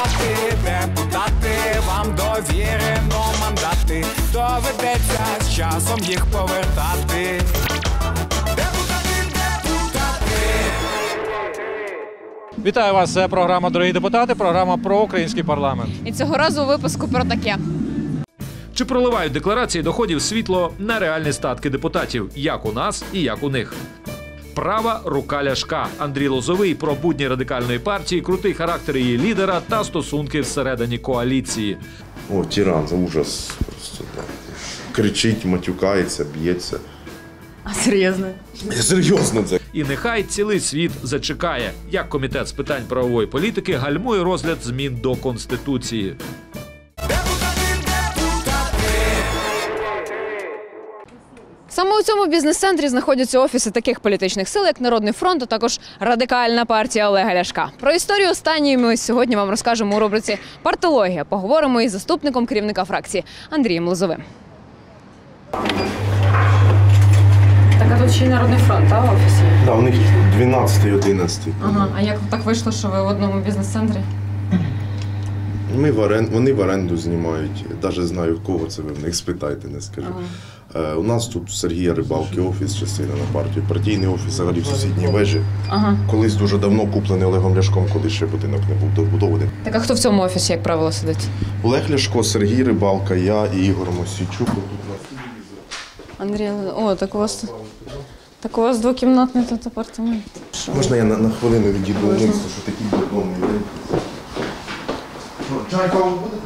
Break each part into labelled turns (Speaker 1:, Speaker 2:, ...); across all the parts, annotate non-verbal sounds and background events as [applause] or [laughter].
Speaker 1: депутати, депутати, вам довірено мандати. Доведеться з часом їх повертати.
Speaker 2: Вітаю вас. Це програма Дорогі депутати. Програма про український парламент.
Speaker 3: І цього разу у випуску про таке.
Speaker 4: Чи проливають декларації доходів світло на реальні статки депутатів, як у нас і як у них? Права рука ляшка Андрій Лозовий про будні радикальної партії, крутий характер її лідера та стосунки всередині коаліції.
Speaker 5: О, тиран, це ужас. Просто, да. Кричить, матюкається, б'ється.
Speaker 3: А серйозно?
Speaker 5: Серйозно це.
Speaker 4: І нехай цілий світ зачекає, як комітет з питань правової політики гальмує розгляд змін до конституції.
Speaker 3: Саме у цьому бізнес-центрі знаходяться офіси таких політичних сил, як Народний фронт, а також радикальна партія Олега Ляшка. Про історію останньої ми сьогодні вам розкажемо у рубриці Партологія. Поговоримо із заступником керівника фракції Андрієм Лозовим. Так, а тут ще й Народний фронт, а в офісі?
Speaker 5: Да, у них 12 11
Speaker 3: Ага. А як так вийшло, що ви в одному бізнес-центрі?
Speaker 5: Ми в орен... Вони в оренду знімають. Навіть знаю, в кого це ви в них спитайте, не скажу. Е, у нас тут Сергія Рибалки офіс, частина на партію. Партійний офіс взагалі в сусідній вежі.
Speaker 3: Ага.
Speaker 5: Колись дуже давно куплений Олегом Ляшком, коли ще будинок не був добудований.
Speaker 3: Так а хто в цьому офісі, як правило, сидить?
Speaker 5: Олег Ляшко, Сергій Рибалка, я і Ігор Мосійчук.
Speaker 3: Андрій, о, так у вас так у вас двокімнатний тут апартамент.
Speaker 5: Можна я на, на хвилину відійду вниз, що такий додому день. Чай каву будете?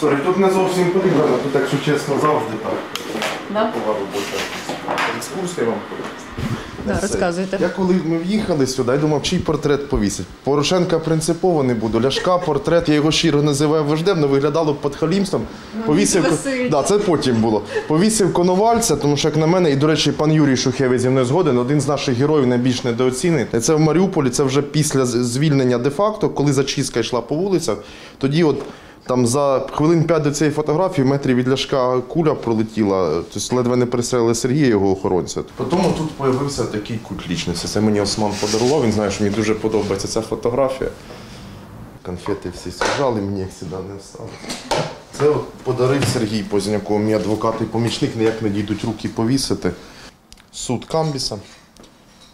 Speaker 5: Сорі, тут не зовсім потрібно, тут, якщо чесно, завжди так.
Speaker 3: Да?
Speaker 5: Була робота. Екскурсія вам.
Speaker 3: Да, розказуйте.
Speaker 5: Я коли ми в'їхали сюди, я думав, чий портрет повісить. Порошенка принципово не буду. Ляшка портрет, я його щиро називаю вождем, але виглядало під халімством. Повісив
Speaker 3: Ну, висить.
Speaker 5: да, це потім було. Повісив коновальця, тому що як на мене, і до речі, пан Юрій зі мною згоден, один з наших героїв найбільш недооцінений. Це в Маріуполі, це вже після звільнення де-факто, коли зачистка йшла по вулицях. Тоді от. Там за хвилин п'ять до цієї фотографії в метрі від ляшка куля пролетіла, тобто ледве не перестрелили Сергія, його охоронця. Потім тут з'явився такий культ лічності. Це мені Осман подарував. Він знає, що мені дуже подобається ця фотографія. Конфети всі сажали, мені їх сюди не встали. Це от подарив Сергій Позняков, мій адвокат і помічник, ніяк не дійдуть руки повісити. Суд Камбіса.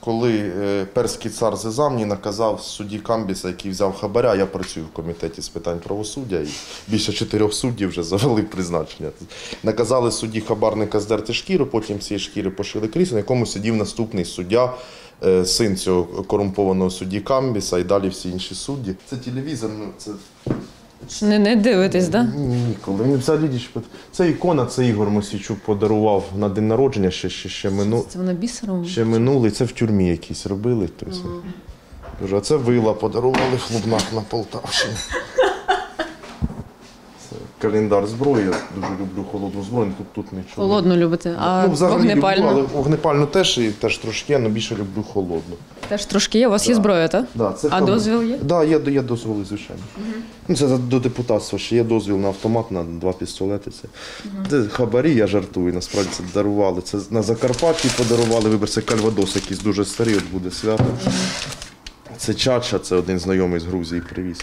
Speaker 5: Коли е, перський цар Зезамні наказав судді Камбіса, який взяв хабаря, я працюю в комітеті з питань правосуддя, і більше чотирьох суддів вже [laughs] завели призначення. Наказали судді хабарника здерти шкіру, потім цієї шкіри пошили крісло, на якому сидів наступний суддя, е, син цього корумпованого судді Камбіса і далі всі інші судді. Це телевізор, ну це
Speaker 3: Не, не дивитесь, да?
Speaker 5: Ніколи. Він взагалі дійшов. Це ікона, це Ігор Мосійчук подарував на день народження ще, ще, ще, мину...
Speaker 3: Це вона бісером.
Speaker 5: ще минулий. Це в тюрмі якісь робили. Тобто. Кажу, а це вила подарували в Лубнах на Полтавщині. Календар зброї. Я дуже люблю холодну зброю, тут, тут нічого.
Speaker 3: Холодну любите, а
Speaker 5: ну, взагалі
Speaker 3: вогнепальну?
Speaker 5: люблю, але вогнепальну теж і теж трошки, але більше люблю холодну.
Speaker 3: Теж трошки є, у вас є зброя, так?
Speaker 5: Да, це
Speaker 3: А дозвіл є?
Speaker 5: Да, є, є дозволи, звичайно. Ну, це за- до депутатства ще є дозвіл на автомат, на два пістолети. Це, це хабарі, я жартую, насправді це дарували. Це на Закарпатті подарували, вибір, це кальвадос якийсь дуже старий, от буде свято. Це Чача, це один знайомий з Грузії привіз.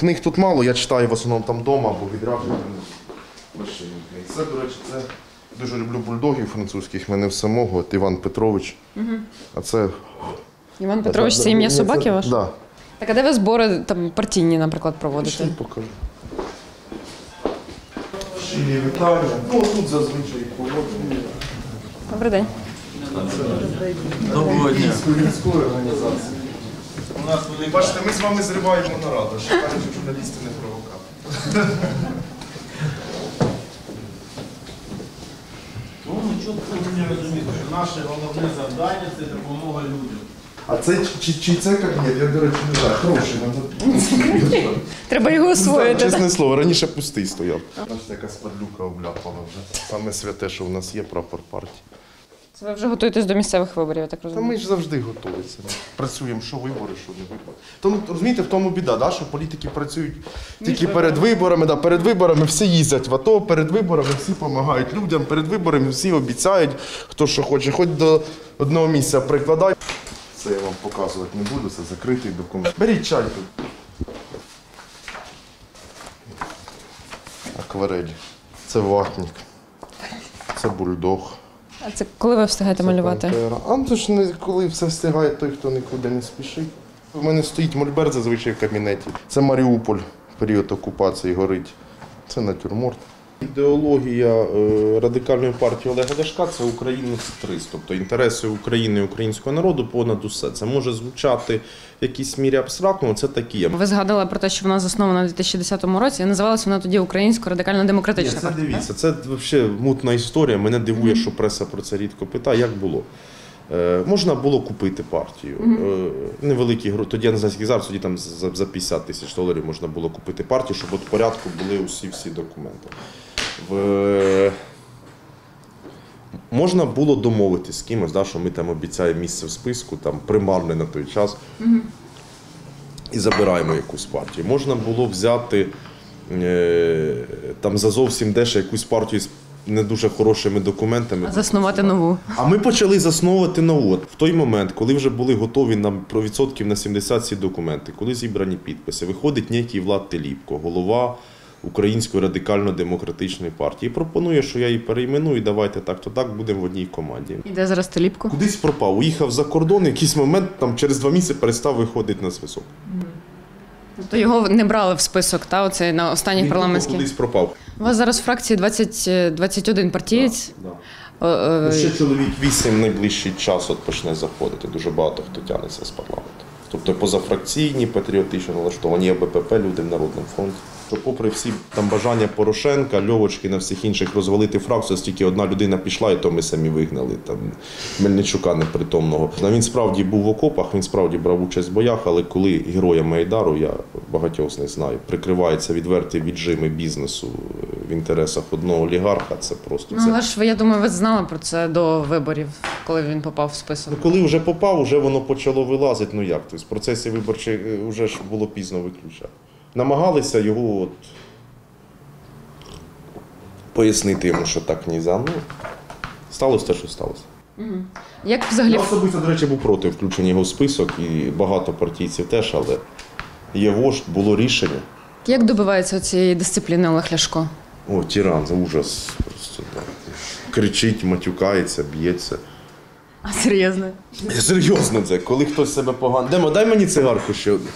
Speaker 5: Книг тут мало, я читаю в основному там вдома або відрядження. Це, до речі, це дуже люблю бульдогів французьких, мене в самого, от Іван Петрович. А це
Speaker 3: Іван Петрович, це ім'я собаки ваш?
Speaker 5: Так. Да.
Speaker 3: Так, а де ви збори там партійні, наприклад, проводите?
Speaker 5: Ще покажу. Щирі вітання. Ну, тут зазвичай погодні.
Speaker 3: Добрий день.
Speaker 5: Доброго дня. Міської організації. У нас вони, бачите, ми з вами зриваємо нараду, що кажуть, що журналісти не провокатори. [laughs]
Speaker 6: Тому чітко повинні розуміти, що наше головне завдання це допомога людям.
Speaker 5: А це чи, чи це кабінет? Я, до речі, не знаю. Хороший. [laughs]
Speaker 3: Треба його освоїти.
Speaker 5: Чесне слово, раніше пустий стояв. Бачите, яка спадлюка обляпала вже. Саме святе, що в нас є прапор партії.
Speaker 3: Це ви вже готуєтесь до місцевих виборів, я так
Speaker 5: Та
Speaker 3: розумію.
Speaker 5: ми ж завжди готуємося. Працюємо, що вибори, що не вибори. Тому розумієте, в тому біда, да, що політики працюють тільки перед виборами. Да, перед виборами всі їздять в АТО, перед виборами всі допомагають людям, перед виборами всі обіцяють, хто що хоче. Хоч до одного місця прикладай. Це я вам показувати не буду, це закритий документ. Беріть чай тут. Акварель. Це ватник. Це бульдог.
Speaker 3: А це коли ви встигаєте малювати?
Speaker 5: пантера. А ну, то ж не коли все встигає той, хто нікуди не спішить. У мене стоїть мольберт зазвичай в кабінеті. Це Маріуполь, період окупації горить. Це натюрморт. Ідеологія е, радикальної партії Олега Ляшка це українець 300, тобто інтереси України і українського народу понад усе. Це може звучати в якійсь мірі абстрактно, але це такі.
Speaker 3: Ви згадали про те, що вона заснована у 2010 році. і Називалася вона тоді Українсько радикально-демократична
Speaker 5: Ні, це
Speaker 3: партія.
Speaker 5: дивіться, це взагалі мутна історія. Мене дивує, що преса про це рідко питає. Як було? Е, можна було купити партію. Е, невеликі гроші. Тоді я не знаю, скільки зараз, тоді там за, за 50 тисяч доларів можна було купити партію, щоб от в порядку були усі всі документи. В... Можна було домовитися з кимось, да, що ми там обіцяємо місце в списку, там примарне на той час, і забираємо якусь партію. Можна було взяти е, там за зовсім дешево якусь партію з не дуже хорошими документами.
Speaker 3: А заснувати нову.
Speaker 5: А ми почали засновувати нову. В той момент, коли вже були готові нам про відсотків на 70 ці документи, коли зібрані підписи, виходить некий Влад Теліпко, голова Української радикально-демократичної партії, і пропонує, що я її перейменую, і давайте так, то так будемо в одній команді.
Speaker 3: Іде зараз Теліпко.
Speaker 5: Кудись пропав, уїхав за кордон, якийсь момент там через два місяці перестав виходити на зв'язок.
Speaker 3: Тобто його не брали в список, та оцей на останніх
Speaker 5: Він
Speaker 3: парламентських.
Speaker 5: кудись пропав.
Speaker 3: У вас зараз в фракції 20, е, 21 партієць.
Speaker 5: Да.
Speaker 3: Е, е,
Speaker 5: Ще чоловік вісім найближчий час от почне заходити. Дуже багато хто тягнеться з парламенту. Тобто позафракційні, патріотично налаштовані є БПП, люди в Народному фронті. Що попри всі там бажання Порошенка, Льовочкина, всіх інших розвалити фракцію, тільки одна людина пішла, і то ми самі вигнали там Мельничука непритомного. Він справді був в окопах, він справді брав участь в боях, але коли героя Майдару, я багатьох з них знаю, прикривається відверті віджими бізнесу в інтересах одного олігарха, це просто
Speaker 3: Ну,
Speaker 5: це.
Speaker 3: але ж ви, я думаю, ви знали про це до виборів, коли він попав в список.
Speaker 5: Ну, коли вже попав, вже воно почало вилазити. Ну як? Тобто в процесі виборчих е, вже ж було пізно виключати. Намагалися його от пояснити йому, що так не за. Ну, сталося те, що сталося.
Speaker 3: Як взагалі
Speaker 5: Я особисто, до речі, був проти включення його в список, і багато партійців теж, але є вождь, було рішення.
Speaker 3: як добивається цієї дисципліни Олег Ляшко?
Speaker 5: О, тиран, це ужас. Просто, да. Кричить, матюкається, б'ється.
Speaker 3: А серйозно?
Speaker 5: Серйозно це, коли хтось себе погано. Демо, дай мені цигарку ще одну.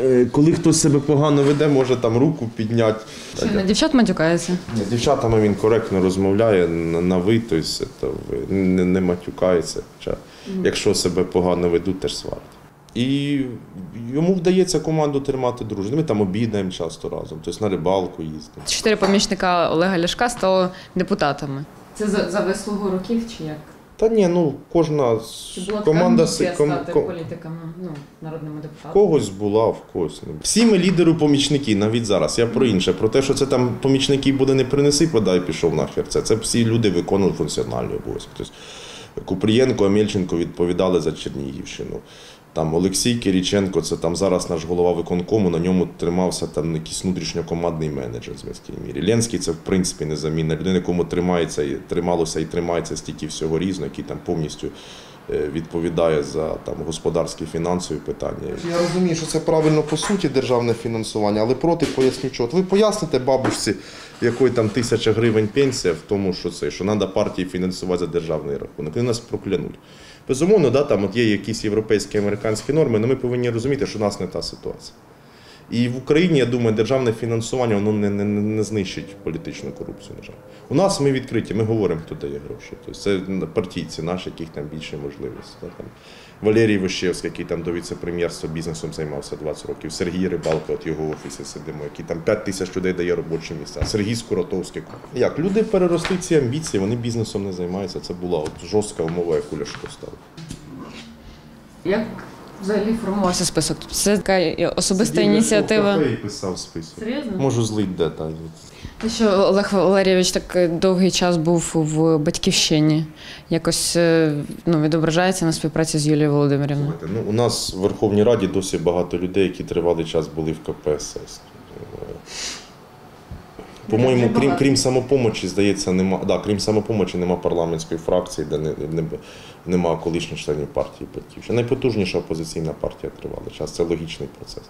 Speaker 5: Е, Коли хтось себе погано веде, може там руку підняти.
Speaker 3: Що на дівчат матюкається?
Speaker 5: Ні, з дівчатами він коректно розмовляє на, ви, тобто не, не матюкається. Хоча, Якщо себе погано ведуть, теж сварять. І йому вдається команду тримати дружно. Ми там обідаємо часто разом, тобто на рибалку їздимо.
Speaker 3: Чотири помічника Олега Ляшка стало депутатами. Це за, за вислугу років чи як?
Speaker 5: Та ні, ну кожна з-
Speaker 3: Чи
Speaker 5: команда
Speaker 3: така амбіція
Speaker 5: ком-
Speaker 3: стати
Speaker 5: ком-
Speaker 3: політиками, ну, народними депутатами?
Speaker 5: когось була, в когось не. Всі ми лідери помічники, навіть зараз. Я про інше. Про те, що це там помічники буде не принеси, подай, пішов нахер. Це, це всі люди виконують функціональний обов'язок. Тобто Купрієнко, Амельченко відповідали за Чернігівщину. Там Олексій Кириченко, це там зараз наш голова виконкому, на ньому тримався там якийсь внутрішньокомандний менеджер з міській мірі. Ленський це в принципі незамінна людина, якому тримається і трималося і тримається стільки всього різного, який там повністю е, відповідає за там господарські фінансові питання. Я розумію, що це правильно по суті державне фінансування, але проти поясню, чого. Ви поясните бабусі, якої там тисяча гривень пенсія в тому, що це, що треба партії фінансувати за державний рахунок. Вони нас проклянуть. Безумовно, да, там от є якісь європейські американські норми, але ми повинні розуміти, що у нас не та ситуація. І в Україні, я думаю, державне фінансування воно не, не, не знищить політичну корупцію. На жаль. У нас ми відкриті, ми говоримо, хто дає гроші. Тобто це партійці наші, яких там більше можливості. Там. Валерій Вищевський, який там до віце-прем'єрства бізнесом займався 20 років. Сергій Рибалко, от його офісі сидимо, який там 5 тисяч людей дає робочі місця. Сергій Скоротовський. Як люди переросли ці амбіції, вони бізнесом не займаються. Це була от жорстка умова, яку Ляшко ставив.
Speaker 3: Як взагалі формувався список? Це така особиста
Speaker 5: Сидів Ляшко в
Speaker 3: ініціатива.
Speaker 5: кафе і писав список.
Speaker 3: Серйозно?
Speaker 5: Можу злить де так.
Speaker 3: Те, що Олег Валерійович так довгий час був в батьківщині, якось е, ну, відображається на співпраці з Юлією Володимирівною.
Speaker 5: Ну, у нас в Верховній Раді досі багато людей, які тривалий час були в КПСС. По-моєму, крім, крім самопомочі, здається, нема, да, крім самопомочі, нема парламентської фракції, де не, не, нема колишніх членів партії Батьківщина. Найпотужніша опозиційна партія тривала час. Це логічний процес.